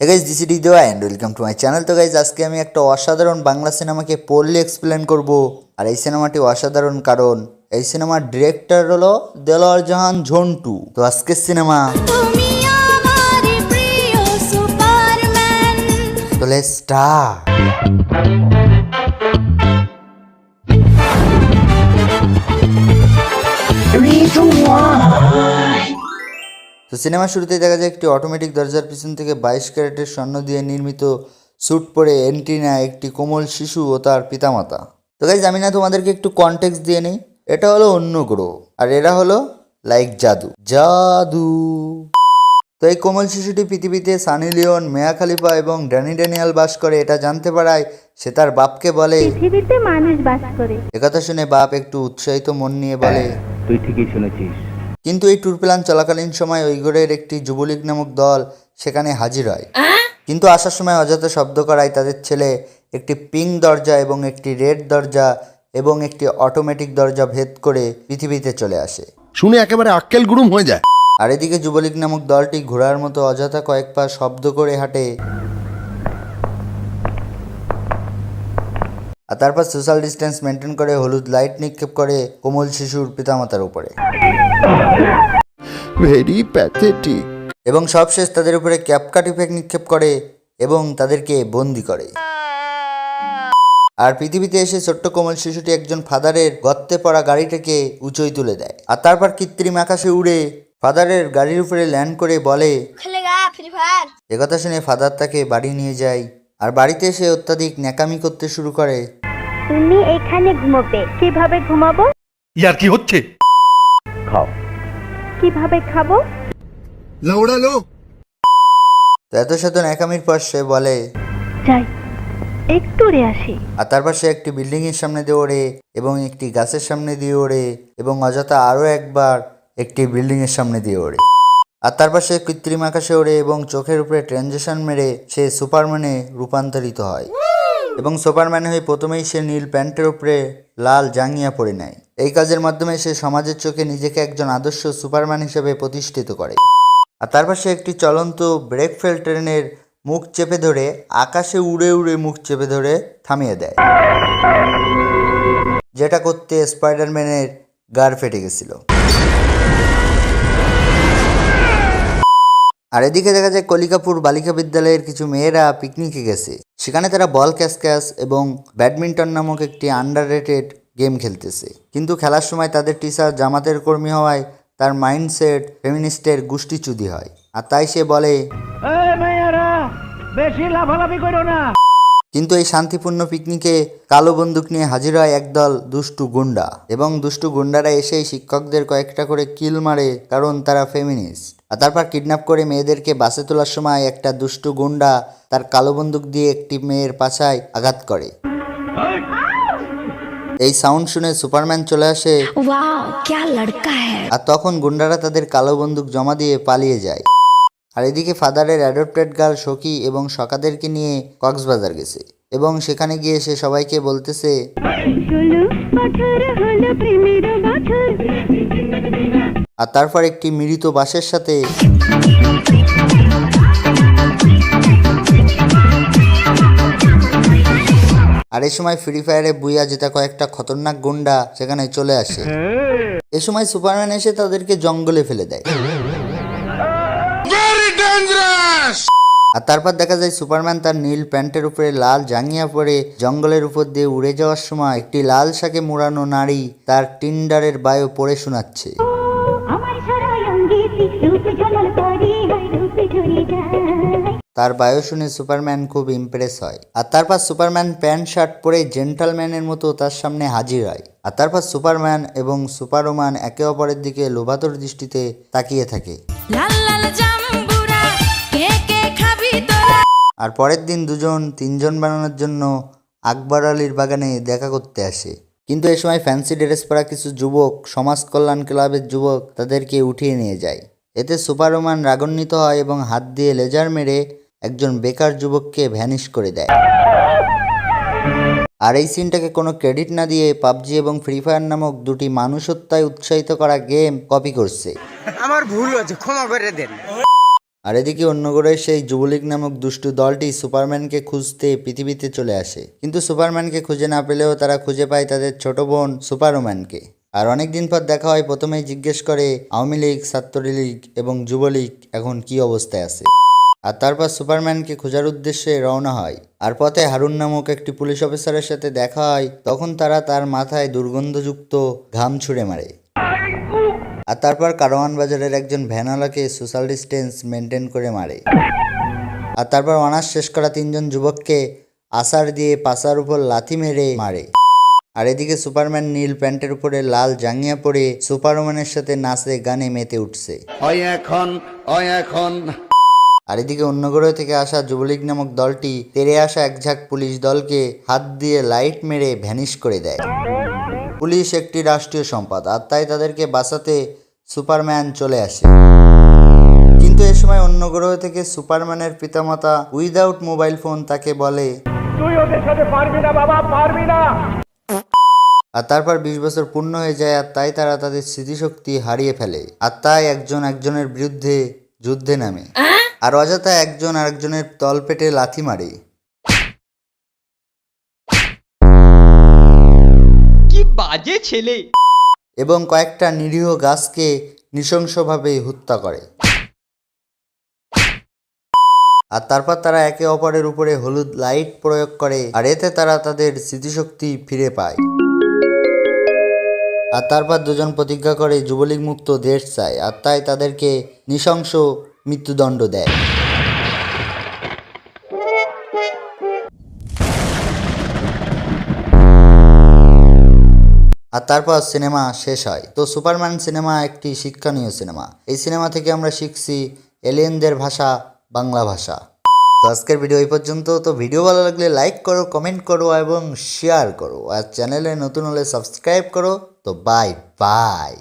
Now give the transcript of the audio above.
Guys this it দেওয়া and welcome to my channel তো guys আজকে আমি একটা অসাধারণ বাংলা সিনেমাকে পড়লে এক্সপ্লেন করব। আর এই সিনেমাটি অসাধারণ কারণ এই সিনেমার ডিরেক্টর হলো দেলোয়ার জাহান ঝন্টু। তো আজকের সিনেমা। তো লেটস স্টার্ট তো সিনেমার শুরুতেই দেখা যায় একটি অটোমেটিক দরজার পিছন থেকে বাইশ ক্যারেটের স্বর্ণ দিয়ে নির্মিত স্যুট পরে এন্ট্রি নেয় একটি কোমল শিশু ও তার পিতামাতা। তো গাইজ আমি না তোমাদেরকে একটু কনটেক্স দিয়ে নিই। এটা হলো অন্য গ্রহ আর এরা হলো লাইক জাদু। জাদু। তো এই কোমল শিশুটি পৃথিবীতে সানি লিওন মেয়া খালিফা এবং ড্যানি ড্যানিয়াল বাস করে এটা জানতে পারায় সে তার বাপকে বলে। পৃথিবীতে মানুষ বাস করে। একথা শুনে বাপ একটু উৎসাহিত মন নিয়ে বলে তুই ঠিকই শুনেছিস। কিন্তু এই ট্যুর প্ল্যান চলাকালীন সময় ওই ঘরের একটি যুবলীগ নামক দল সেখানে হাজির হয়। কিন্তু আসার সময় অযথা শব্দ করায় তাদের ছেলে একটি পিঙ্ক দরজা এবং একটি রেড দরজা এবং একটি অটোমেটিক দরজা ভেদ করে পৃথিবীতে চলে আসে। শুনে একেবারে আক্কেল গুরুম হয়ে যায়। আর এদিকে যুবলীগ নামক দলটি ঘোড়ার মতো অযথা কয়েক পা শব্দ করে হাঁটে। আর তারপর সোশ্যাল ডিস্টেন্স মেনটেন করে হলুদ লাইট নিক্ষেপ করে কোমল শিশুর পিতামাতার উপরে। ভেরি প্যাথেটিক এবং সবশেষ তাদের উপরে ক্যাপকাট ইফেক্ট নিক্ষেপ করে এবং তাদেরকে বন্দি করে। আর পৃথিবীতে এসে ছোট্ট কোমল শিশুটি একজন ফাদারের গর্তে পড়া গাড়িটাকে উঁচুই তুলে দেয়। আর তারপর কৃত্রিম আকাশে উড়ে ফাদারের গাড়ির উপরে ল্যান্ড করে বলে খেলেগা ফ্রি একথা শুনে ফাদার তাকে বাড়ি নিয়ে যায়। আর বাড়িতে এসে অত্যাধিক ন্যাকামি করতে শুরু করে। তুমি এখানে ঘুমোবে। কীভাবে ঘুমাবো? ইয়ার কি হচ্ছে? খাও। কীভাবে খাব? লাউড়ালো। তো এত শত ন্যাকামির পর সে বলে যাই একটু রে আসি। আর তারপর সে একটি বিল্ডিং এর সামনে দিয়ে ওড়ে এবং একটি গাছের সামনে দিয়ে ওড়ে এবং অযথা আরও একবার একটি বিল্ডিং এর সামনে দিয়ে ওড়ে। আর তারপর সে কৃত্রিম আকাশে ওড়ে এবং চোখের উপরে ট্রানজেকশন মেরে সে সুপারম্যানে রূপান্তরিত হয়। এবং সুপারম্যান হয়ে প্রথমেই সে নীল প্যান্টের উপরে লাল জাঙ্গিয়া পরে নেয়। এই কাজের মাধ্যমে সে সমাজের চোখে নিজেকে একজন আদর্শ সুপারম্যান হিসেবে প্রতিষ্ঠিত করে। আর তারপর সে একটি চলন্ত ব্রেক ফেল ট্রেনের মুখ চেপে ধরে আকাশে উড়ে উড়ে মুখ চেপে ধরে থামিয়ে দেয়। যেটা করতে স্পাইডারম্যানের গার ফেটে গেছিল। আর এদিকে দেখা যায় কলিকাপুর বালিকা বিদ্যালয়ের কিছু মেয়েরা পিকনিকে গেছে। সেখানে তারা বল ক্যাশ ক্যাশ এবং ব্যাডমিন্টন নামক একটি আন্ডার রেটেড গেম খেলতেছে। কিন্তু খেলার সময় তাদের টিচার জামাতের কর্মী হওয়ায় তার মাইন্ডসেট ফেমিনিস্টের গোষ্ঠীচ্যুতি হয়। আর তাই সে বলে বেশি লাফালাফি করো না। কিন্তু এই শান্তিপূর্ণ পিকনিকে কালো বন্দুক নিয়ে হাজির হয় একদল দুষ্টু গুন্ডা। এবং দুষ্টু গুন্ডারা এসেই শিক্ষকদের কয়েকটা করে কিল মারে কারণ তারা ফেমিনিস্ট আর তারপর কিডন্যাপ করে মেয়েদেরকে বাসে তোলার সময় একটা দুষ্টু গুন্ডা তার কালো বন্দুক দিয়ে একটি মেয়ের পাছায় আঘাত করে। এই সাউন্ড শুনে সুপারম্যান চলে আসে। আর তখন গুন্ডারা তাদের কালো বন্দুক জমা দিয়ে পালিয়ে যায়। আর এদিকে ফাদারের অ্যাডপ্টেড গার্ল সখী এবং সকাদেরকে নিয়ে কক্সবাজার গেছে এবং সেখানে গিয়ে সে সবাইকে বলতেছে আর তারপর একটি মৃত বাসের সাথে আর এই সময় ফ্রি ফায়ারে বুইয়া যেটা কয়েকটা খতরনাক গুন্ডা সেখানে চলে আসে। এ সময় সুপারম্যান এসে তাদেরকে জঙ্গলে ফেলে দেয়। আর তারপর দেখা যায় সুপারম্যান তার নীল প্যান্টের উপরে লাল জাঙ্গিয়া পরে জঙ্গলের উপর দিয়ে উড়ে যাওয়ার সময় একটি লাল শাকে মোড়ানো নারী তার টিন্ডারের বায়ো পড়ে শোনাচ্ছে। তার বায়ু শুনে সুপারম্যান খুব ইমপ্রেস হয়। আর তারপর সুপারম্যান প্যান্ট শার্ট পরে জেন্টালম্যানের মতো তার সামনে হাজির হয়। আর তারপর সুপারম্যান এবং সুপারওম্যান একে অপরের দিকে লোভাতর দৃষ্টিতে তাকিয়ে থাকে। আর পরের দিন দুজন তিনজন বানানোর জন্য আকবর আলীর বাগানে দেখা করতে আসে। কিন্তু এই সময় ফ্যান্সি ড্রেস পরা কিছু যুবক সমাজ কল্যাণ ক্লাবের যুবক তাদেরকে উঠিয়ে নিয়ে যায়। এতে সুপারওম্যান রাগান্বিত হয় এবং হাত দিয়ে লেজার মেরে একজন বেকার যুবককে ভ্যানিশ করে দেয়। আর এই সিনটাকে কোনো ক্রেডিট না দিয়ে পাবজি এবং ফ্রি ফায়ার নামক দুটি মানুষ হত্যায় উৎসাহিত করা গেম কপি করছে। আমার ভুল হয়েছে ক্ষমা করে দেন। আর এদিকে অন্য গ্রহে সেই যুবলীগ নামক দুষ্টু দলটি সুপারম্যানকে খুঁজতে পৃথিবীতে চলে আসে। কিন্তু সুপারম্যানকে খুঁজে না পেলেও তারা খুঁজে পায় তাদের ছোট বোন সুপারম্যানকে আর অনেক দিন পর দেখা হয় প্রথমেই জিজ্ঞেস করে আওয়ামী লীগ ছাত্রলীগ এবং যুবলীগ এখন কি অবস্থায় আছে। আর তারপর সুপারম্যানকে খোঁজার উদ্দেশ্যে রওনা হয়। আর পথে হারুন নামক একটি পুলিশ অফিসারের সাথে দেখা হয়, তখন তারা তার মাথায় দুর্গন্ধযুক্ত ঘাম ছুঁড়ে মারে। আর তারপর কারওয়ান বাজারের একজন ভ্যানওয়ালাকে সোশ্যাল ডিস্টেন্স মেনটেন করে মারে। আর তারপর অনার্স শেষ করা তিনজন যুবককে আসার দিয়ে পাশার উপর লাথি মেরে মারে। আর এদিকে সুপারম্যান নীল প্যান্টের উপরে লাল জাঙ্গিয়া পরে সুপারম্যানের সাথে নাচে গানে মেতে উঠছে। এখন এখন। আর এদিকে অন্য গ্রহ থেকে আসা যুবলীগ নামক দলটি তেরে আসা এক ঝাঁক পুলিশ দলকে হাত দিয়ে লাইট মেরে ভ্যানিশ করে দেয়। পুলিশ একটি রাষ্ট্রীয় সম্পদ আর তাই তাদেরকে বাঁচাতে সুপারম্যান চলে আসে। কিন্তু এ সময় অন্য গ্রহ থেকে সুপারম্যানের পিতামাতা উইদাউট মোবাইল ফোন তাকে বলে তুই ওদের সাথে পারবি না বাবা পারবি না। আর তারপর বিশ বছর পূর্ণ হয়ে যায় আর তাই তারা তাদের স্মৃতিশক্তি হারিয়ে ফেলে। আর তাই একজন একজনের বিরুদ্ধে যুদ্ধে নামে। আর অযথা একজন আরেকজনের তলপেটে লাথি মারে। কি বাজে ছেলে। এবং কয়েকটা নিরীহ গাছকে নৃশংসভাবে হত্যা করে। আর তারপর তারা একে অপরের উপরে হলুদ লাইট প্রয়োগ করে আর এতে তারা তাদের স্মৃতিশক্তি ফিরে পায়। আর তারপর দুজন প্রতিজ্ঞা করে যুবলীগ মুক্ত দেশ চায়, আর তাই তাদেরকে নৃশংস মৃত্যুদণ্ড দেয়। আর তারপর সিনেমা শেষ হয়। তো সুপারম্যান সিনেমা একটি শিক্ষণীয় সিনেমা। এই সিনেমা থেকে আমরা শিখছি এলিয়েনদের ভাষা, বাংলা ভাষা। তো আজকের ভিডিও এই পর্যন্ত। তো ভিডিও ভালো লাগলে লাইক করো, কমেন্ট করো এবং শেয়ার করো। আর চ্যানেলে নতুন হলে সাবস্ক্রাইব করো। তো বাই বাই